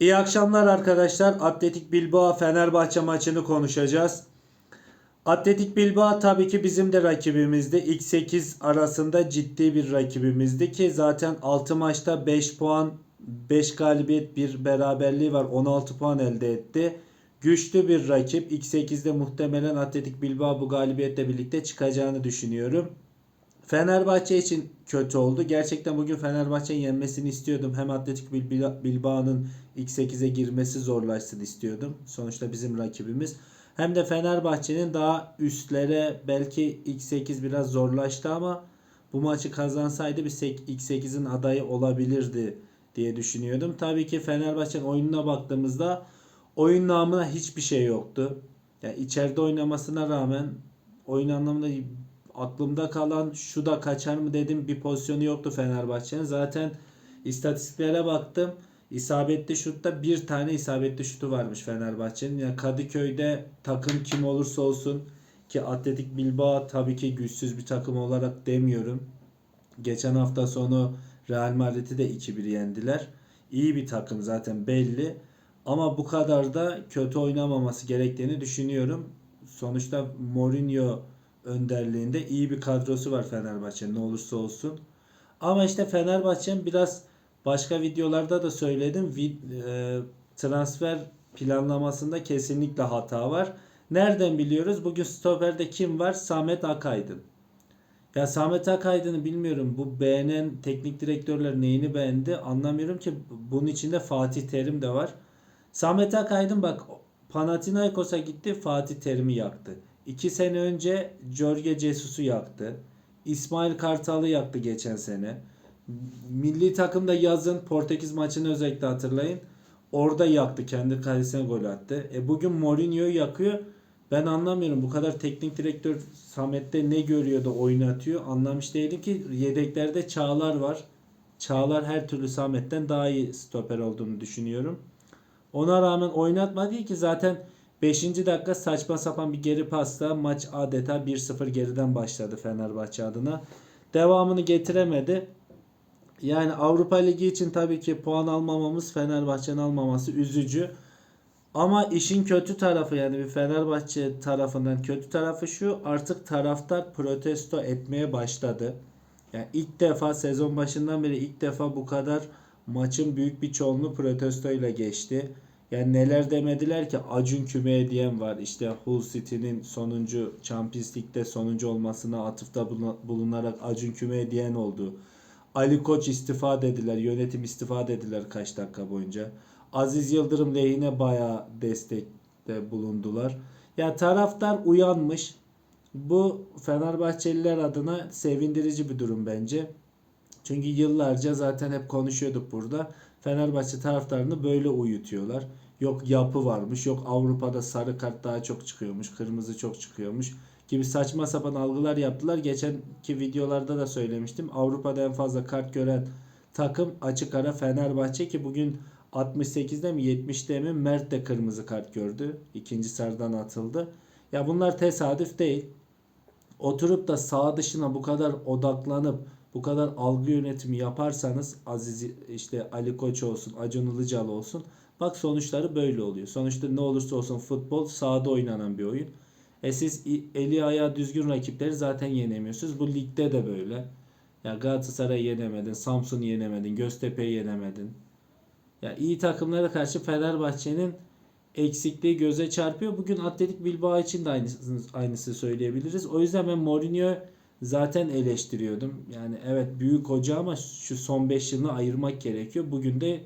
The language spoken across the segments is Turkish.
İyi akşamlar arkadaşlar. Atletik Bilbao Fenerbahçe maçını konuşacağız. Atletik Bilbao tabii ki bizim de rakibimizdi. İlk 8 arasında ciddi bir rakibimizdi ki zaten 6 maçta 5 puan, 5 galibiyet, bir beraberliği var. 16 puan elde etti. Güçlü bir rakip. İlk 8'de muhtemelen Atletik Bilbao bu galibiyetle birlikte çıkacağını düşünüyorum. Fenerbahçe için kötü oldu. Gerçekten bugün Fenerbahçe'nin yenmesini istiyordum. Hem Atletik Bilba- Bilbao'nun ilk 8'e girmesi zorlaşsın istiyordum. Sonuçta bizim rakibimiz. Hem de Fenerbahçe'nin daha üstlere belki ilk 8 biraz zorlaştı ama bu maçı kazansaydı bir ilk 8'in adayı olabilirdi diye düşünüyordum. Tabii ki Fenerbahçe'nin oyununa baktığımızda oyun namına hiçbir şey yoktu. Yani içeride oynamasına rağmen oyun anlamında aklımda kalan şu da kaçar mı dedim bir pozisyonu yoktu Fenerbahçe'nin. Zaten istatistiklere baktım. İsabetli şutta bir tane isabetli şutu varmış Fenerbahçe'nin. Yani Kadıköy'de takım kim olursa olsun ki Atletik Bilbao tabii ki güçsüz bir takım olarak demiyorum. Geçen hafta sonu Real Madrid'i de 2-1 yendiler. İyi bir takım zaten belli. Ama bu kadar da kötü oynamaması gerektiğini düşünüyorum. Sonuçta Mourinho önderliğinde iyi bir kadrosu var Fenerbahçe'nin ne olursa olsun. Ama işte Fenerbahçe'nin biraz başka videolarda da söyledim. e, transfer planlamasında kesinlikle hata var. Nereden biliyoruz? Bugün stoperde kim var? Samet Akaydın. Ya Samet Akaydın'ı bilmiyorum. Bu beğenen teknik direktörler neyini beğendi anlamıyorum ki. Bunun içinde Fatih Terim de var. Samet Akaydın bak Panathinaikos'a gitti Fatih Terim'i yaktı. İki sene önce Jorge Jesus'u yaktı. İsmail Kartal'ı yaktı geçen sene. Milli takımda yazın Portekiz maçını özellikle hatırlayın. Orada yaktı kendi kalesine gol attı. E bugün Mourinho'yu yakıyor. Ben anlamıyorum bu kadar teknik direktör Samet'te ne görüyor da oynatıyor. Anlamış değilim ki yedeklerde Çağlar var. Çağlar her türlü Samet'ten daha iyi stoper olduğunu düşünüyorum. Ona rağmen oynatmadı ki zaten 5. dakika saçma sapan bir geri pasla maç adeta 1-0 geriden başladı Fenerbahçe adına. Devamını getiremedi. Yani Avrupa Ligi için tabii ki puan almamamız Fenerbahçe'nin almaması üzücü. Ama işin kötü tarafı yani bir Fenerbahçe tarafından kötü tarafı şu artık taraftar protesto etmeye başladı. Yani ilk defa sezon başından beri ilk defa bu kadar maçın büyük bir çoğunluğu protestoyla geçti. Yani neler demediler ki Acun Küme'ye diyen var. İşte Hull City'nin sonuncu Champions League'de sonuncu olmasına atıfta bulun- bulunarak Acun Küme'ye diyen oldu. Ali Koç istifa dediler. Yönetim istifa dediler kaç dakika boyunca. Aziz Yıldırım lehine bayağı destekte bulundular. Ya taraftar uyanmış. Bu Fenerbahçeliler adına sevindirici bir durum bence. Çünkü yıllarca zaten hep konuşuyorduk burada. Fenerbahçe taraftarını böyle uyutuyorlar. Yok yapı varmış, yok Avrupa'da sarı kart daha çok çıkıyormuş, kırmızı çok çıkıyormuş gibi saçma sapan algılar yaptılar. Geçenki videolarda da söylemiştim. Avrupa'da en fazla kart gören takım açık ara Fenerbahçe ki bugün 68'de mi 70'de mi Mert de kırmızı kart gördü. İkinci sarıdan atıldı. Ya bunlar tesadüf değil oturup da sağ dışına bu kadar odaklanıp bu kadar algı yönetimi yaparsanız Aziz işte Ali Koç olsun, Acun Ilıcalı olsun bak sonuçları böyle oluyor. Sonuçta ne olursa olsun futbol sahada oynanan bir oyun. E siz eli ayağı düzgün rakipleri zaten yenemiyorsunuz. Bu ligde de böyle. Ya Galatasaray'ı yenemedin, Samsun'u yenemedin, Göztepe'yi yenemedin. Ya iyi takımlara karşı Fenerbahçe'nin eksikliği göze çarpıyor. Bugün Atletik Bilbao için de aynısını, aynısı söyleyebiliriz. O yüzden ben Mourinho zaten eleştiriyordum. Yani evet büyük hoca ama şu son 5 yılını ayırmak gerekiyor. Bugün de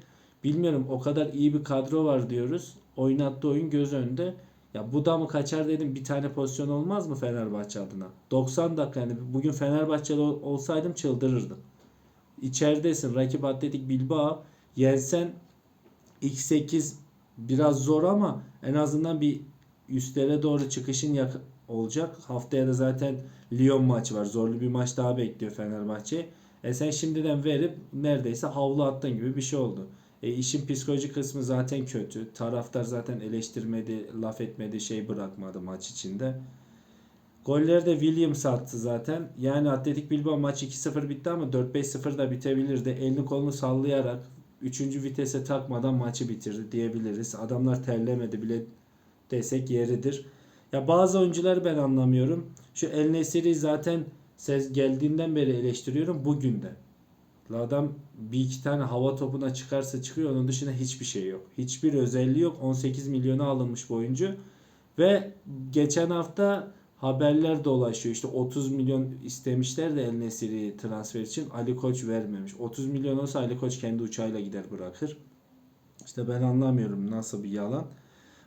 bilmiyorum o kadar iyi bir kadro var diyoruz. Oynattığı oyun göz önünde. Ya bu da mı kaçar dedim bir tane pozisyon olmaz mı Fenerbahçe adına? 90 dakika yani bugün Fenerbahçeli ol- olsaydım çıldırırdım. İçeridesin rakip Atletik Bilbao yensen ilk 8 biraz zor ama en azından bir üstlere doğru çıkışın olacak. Haftaya da zaten Lyon maçı var. Zorlu bir maç daha bekliyor Fenerbahçe. E sen şimdiden verip neredeyse havlu attın gibi bir şey oldu. E işin psikolojik kısmı zaten kötü. Taraftar zaten eleştirmedi, laf etmedi, şey bırakmadı maç içinde. Golleri de Williams attı zaten. Yani Atletik Bilbao maç 2-0 bitti ama 4-5-0 da bitebilirdi. Elini kolunu sallayarak üçüncü vitese takmadan maçı bitirdi diyebiliriz. Adamlar terlemedi bile desek yeridir. Ya bazı oyuncuları ben anlamıyorum. Şu El Nesiri zaten ses geldiğinden beri eleştiriyorum bugün de. Adam bir iki tane hava topuna çıkarsa çıkıyor. Onun dışında hiçbir şey yok. Hiçbir özelliği yok. 18 milyona alınmış bu oyuncu. Ve geçen hafta haberler dolaşıyor. İşte 30 milyon istemişler de El Nesiri transfer için. Ali Koç vermemiş. 30 milyon olsa Ali Koç kendi uçağıyla gider bırakır. İşte ben anlamıyorum nasıl bir yalan.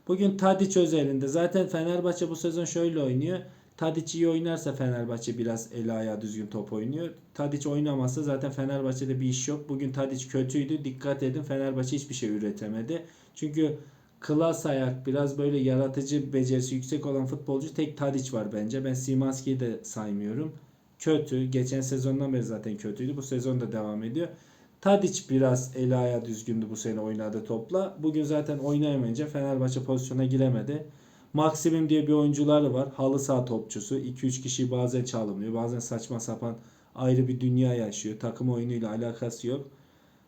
Bugün Tadiç özelinde zaten Fenerbahçe bu sezon şöyle oynuyor. Tadiç iyi oynarsa Fenerbahçe biraz el ayağı düzgün top oynuyor. Tadiç oynamazsa zaten Fenerbahçe'de bir iş yok. Bugün Tadiç kötüydü. Dikkat edin Fenerbahçe hiçbir şey üretemedi. Çünkü klas ayak biraz böyle yaratıcı becerisi yüksek olan futbolcu tek Tadiç var bence. Ben Simanski'yi de saymıyorum. Kötü. Geçen sezondan beri zaten kötüydü. Bu sezon da devam ediyor. Tadiç biraz el ayağı düzgündü bu sene oynadığı topla. Bugün zaten oynayamayınca Fenerbahçe pozisyona giremedi. Maksimum diye bir oyuncuları var. Halı saha topçusu. 2-3 kişi bazen çalımlıyor. Bazen saçma sapan ayrı bir dünya yaşıyor. Takım oyunuyla alakası yok.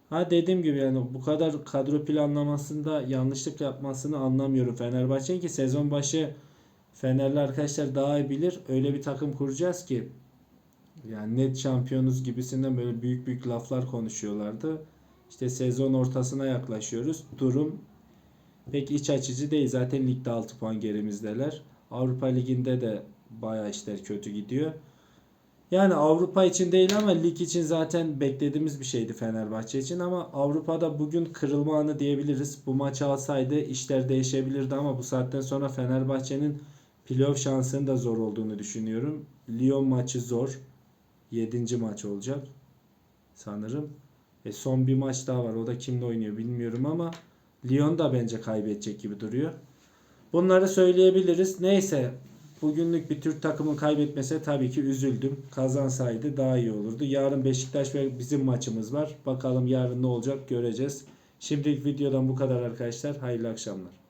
Ha dediğim gibi yani bu kadar kadro planlamasında yanlışlık yapmasını anlamıyorum Fenerbahçe'nin ki sezon başı Fenerli arkadaşlar daha iyi bilir. Öyle bir takım kuracağız ki yani net şampiyonuz gibisinden böyle büyük büyük laflar konuşuyorlardı. İşte sezon ortasına yaklaşıyoruz. Durum pek iç açıcı değil. Zaten ligde 6 puan gerimizdeler. Avrupa Ligi'nde de bayağı işler kötü gidiyor. Yani Avrupa için değil ama lig için zaten beklediğimiz bir şeydi Fenerbahçe için ama Avrupa'da bugün kırılma anı diyebiliriz. Bu maçı alsaydı işler değişebilirdi ama bu saatten sonra Fenerbahçe'nin playoff şansının da zor olduğunu düşünüyorum. Lyon maçı zor. 7. maç olacak sanırım. E son bir maç daha var. O da kimle oynuyor bilmiyorum ama Lyon da bence kaybedecek gibi duruyor. Bunları söyleyebiliriz. Neyse bugünlük bir Türk takımın kaybetmese tabii ki üzüldüm. Kazansaydı daha iyi olurdu. Yarın Beşiktaş ve bizim maçımız var. Bakalım yarın ne olacak göreceğiz. Şimdilik videodan bu kadar arkadaşlar. Hayırlı akşamlar.